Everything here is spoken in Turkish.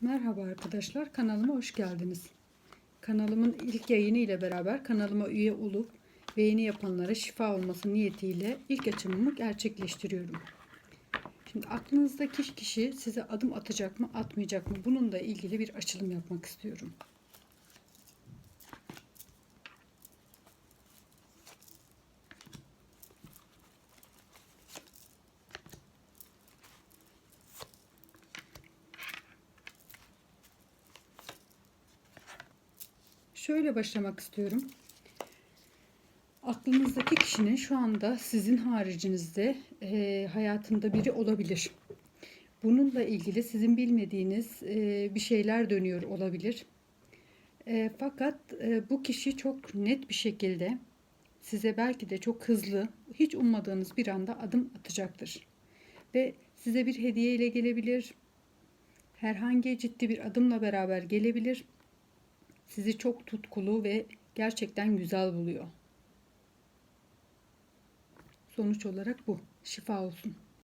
Merhaba arkadaşlar, kanalıma hoş geldiniz. Kanalımın ilk yayını ile beraber kanalıma üye olup beğeni yapanlara şifa olması niyetiyle ilk açımımı gerçekleştiriyorum. Şimdi aklınızdaki kişi size adım atacak mı, atmayacak mı? Bununla ilgili bir açılım yapmak istiyorum. Şöyle başlamak istiyorum. Aklınızdaki kişinin şu anda sizin haricinizde e, hayatında biri olabilir. Bununla ilgili sizin bilmediğiniz e, bir şeyler dönüyor olabilir. E, fakat e, bu kişi çok net bir şekilde size belki de çok hızlı, hiç ummadığınız bir anda adım atacaktır. Ve size bir hediye ile gelebilir. Herhangi ciddi bir adımla beraber gelebilir sizi çok tutkulu ve gerçekten güzel buluyor. Sonuç olarak bu. Şifa olsun.